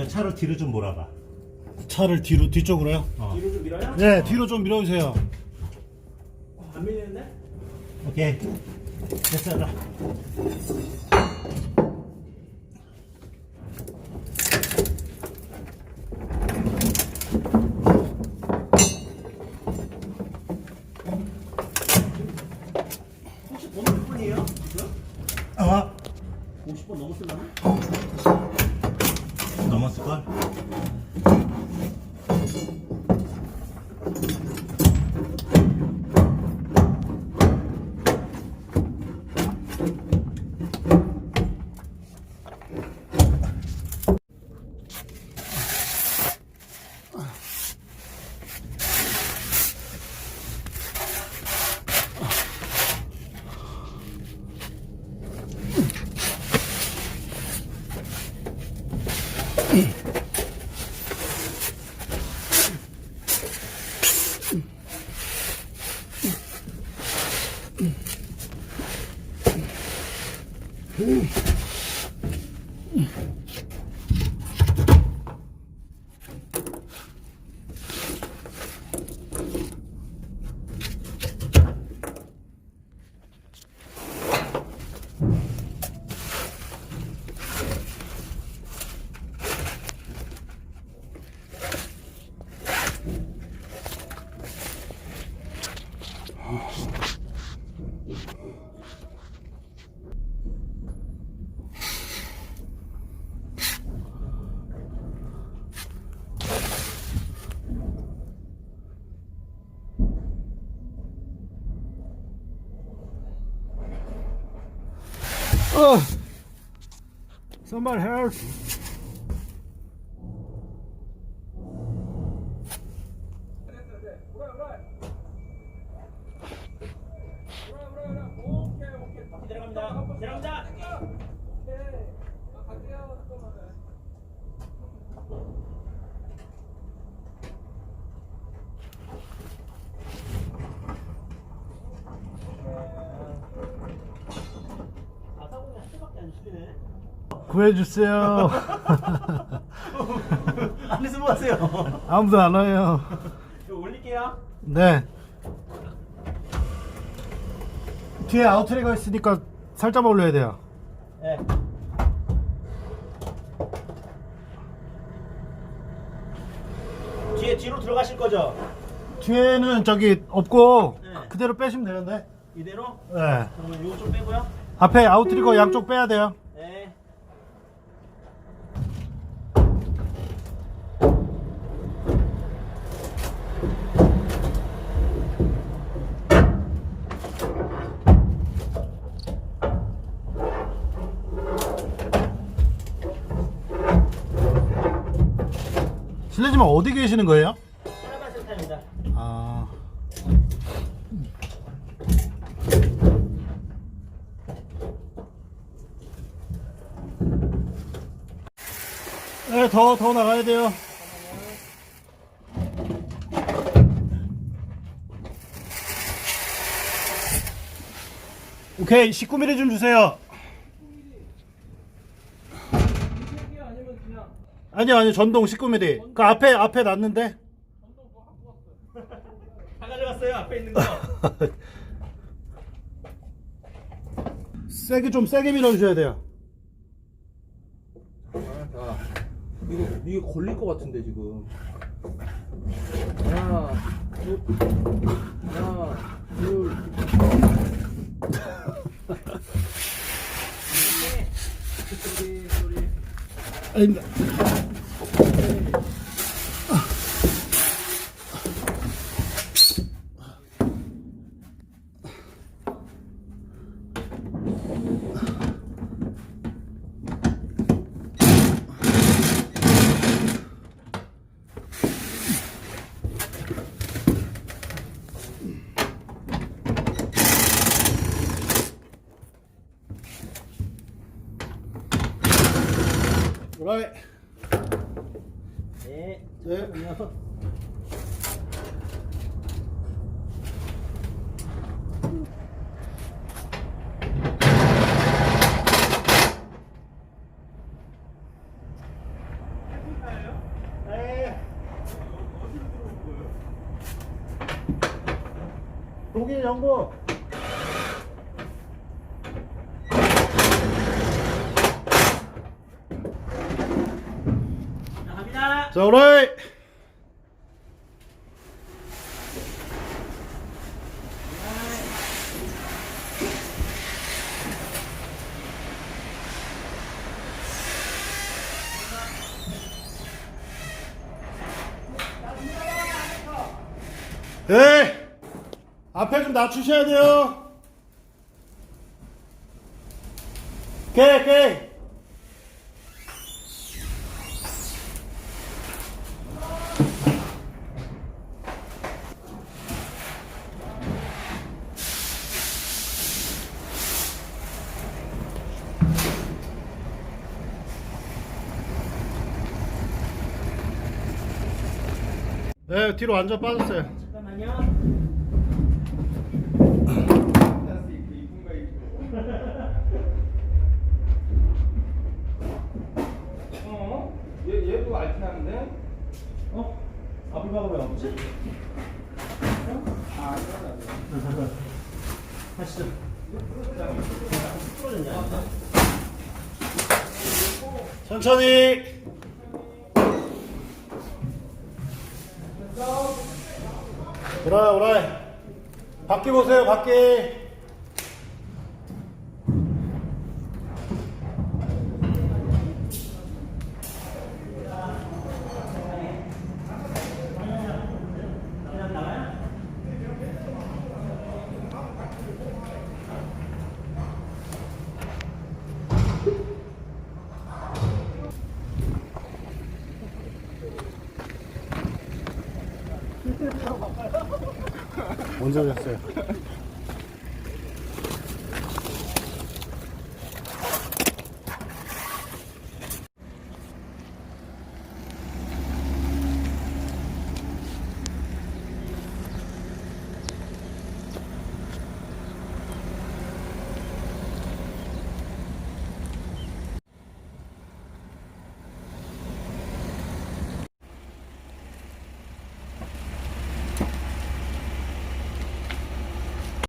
야, 차를 뒤로 좀 몰아봐. 차를 뒤로 뒤쪽으로요? 어. 뒤로 좀 밀어요? 네, 뒤로 좀 밀어주세요. 안 밀리는데? 오케이. 됐어, 나. 혹시 번호 몇 분이에요? 지금? 어? 50번 넘었을라나? 넘었 을 걸? 어! Somebody help! 내려갑니다. 내려갑니다. 아사공이 한 대밖에 안 주네. 구해주세요. 안에서 뭐 하세요? 아무도 안 와요. 이거 올릴게요. 네. 뒤에 아웃트레가 있으니까 살짝만 올려야 돼요. 네. 뒤에 뒤로 들어가실 거죠? 뒤에는 저기 없고 네. 그대로 빼시면 되는데. 이대로? 네. 그러면 이거 좀 빼고요. 앞에 아웃트리거 양쪽 빼야 돼요. 네. 실례지만 어디 계시는 거예요? 하나만 센터입니다. 아. 네, 더, 더 나가야 돼요. 오케이, 19mm 좀 주세요. 아니요, 아니요, 전동 19mm. 그 앞에, 앞에 놨는데. 다 가져갔어요. 앞에 있는 거. 세게 좀 세게 밀어주셔야 돼요. 아, 이거 이게 걸릴 것 같은데 지금. 하나, 둘, 하나, 둘. 아닙니다. 오라이. 네. 네. 잠깐만요. 독일 연구. 자, 갑니다. 자, 오라이. 네. 앞에 좀 낮추셔야 돼요. 오케이, 오케이. 네, 뒤로 완전 빠졌어요. 잠깐만요. 어? 얘, 얘도 알티나는데? 어? 아플바가 왜 없지? 아, 하시죠. 천천히. 오라이 오라이. 밖에 보세요 밖에. 먼저 오셨어요.